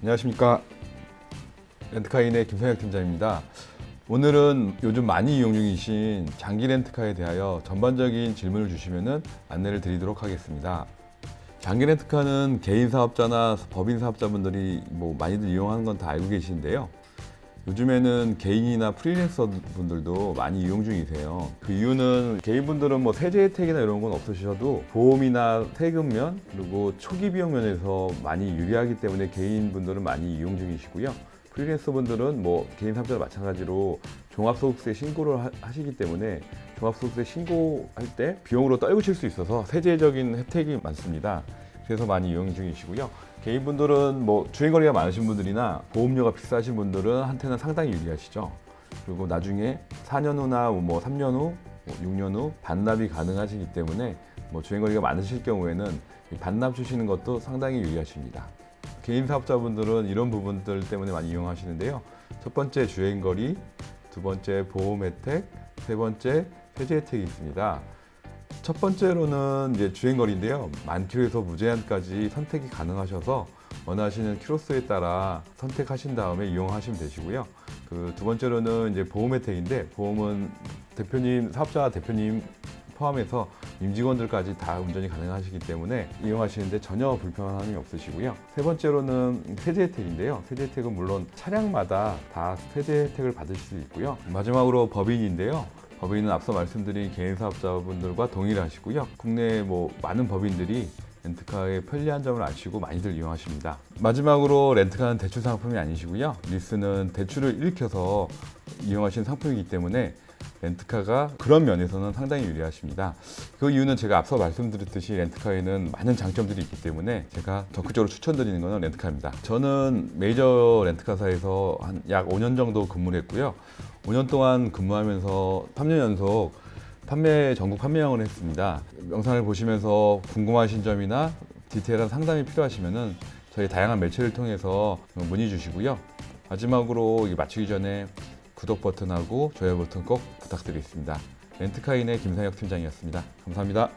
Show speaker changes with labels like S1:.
S1: 안녕하십니까 렌트카인의 김성혁 팀장입니다. 오늘은 요즘 많이 이용 중이신 장기 렌트카에 대하여 전반적인 질문을 주시면 안내를 드리도록 하겠습니다. 장기 렌트카는 개인 사업자나 법인 사업자분들이 뭐 많이들 이용하는 건 다 알고 계시는데요. 요즘에는 개인이나 프리랜서 분들도 많이 이용 중이세요. 그 이유는 개인분들은 뭐 세제 혜택이나 이런 건 없으셔도 보험이나 세금면 그리고 초기 비용 면에서 많이 유리하기 때문에 개인분들은 많이 이용 중이시고요. 프리랜서 분들은 뭐 개인 사업자와 마찬가지로 종합소득세 신고를 하- 하시기 때문에 종합소득세 신고할 때 비용으로 떨구실 수 있어서 세제적인 혜택이 많습니다. 그래서 많이 이용 중이시고요. 개인분들은 뭐 주행거리가 많으신 분들이나 보험료가 비싸신 분들은 한테는 상당히 유리하시죠. 그리고 나중에 4년 후나 뭐 3년 후, 뭐 6년 후 반납이 가능하시기 때문에 뭐 주행거리가 많으실 경우에는 이 반납 주시는 것도 상당히 유리하십니다. 개인 사업자분들은 이런 부분들 때문에 많이 이용하시는데요. 첫 번째 주행거리, 두 번째 보험 혜택, 세 번째 세제 혜택이 있습니다. 첫 번째로는 이제 주행거리인데요. 만 킬로에서 무제한까지 선택이 가능하셔서 원하시는 키로수에 따라 선택하신 다음에 이용하시면 되시고요. 그 두 번째로는 이제 보험 혜택인데 보험은 대표님, 사업자 대표님 포함해서 임직원들까지 다 운전이 가능하시기 때문에 이용하시는데 전혀 불편함이 없으시고요. 세 번째로는 세제 혜택인데요. 세제 혜택은 물론 차량마다 다 세제 혜택을 받으실 수 있고요. 마지막으로 법인인데요. 법인은 앞서 말씀드린 개인 사업자분들과 동일하시고요. 국내 뭐 많은 법인들이 렌트카의 편리한 점을 아시고 많이들 이용하십니다. 마지막으로 렌트카는 대출 상품이 아니시고요. 리스는 대출을 일으켜서 이용하시는 상품이기 때문에 렌트카가 그런 면에서는 상당히 유리하십니다. 그 이유는 제가 앞서 말씀드렸듯이 렌트카에는 많은 장점들이 있기 때문에 제가 적극적으로 추천드리는 것은 렌트카입니다. 저는 메이저 렌트카사에서 한 약 5년 정도 근무를 했고요. 5년 동안 근무하면서 3년 연속 판매 전국 판매형을 했습니다. 영상을 보시면서 궁금하신 점이나 디테일한 상담이 필요하시면은 저희 다양한 매체를 통해서 문의 주시고요. 마지막으로 이 마치기 전에 구독 버튼하고 좋아요 버튼 꼭 부탁드리겠습니다. 렌트카인의 김상혁 팀장이었습니다. 감사합니다.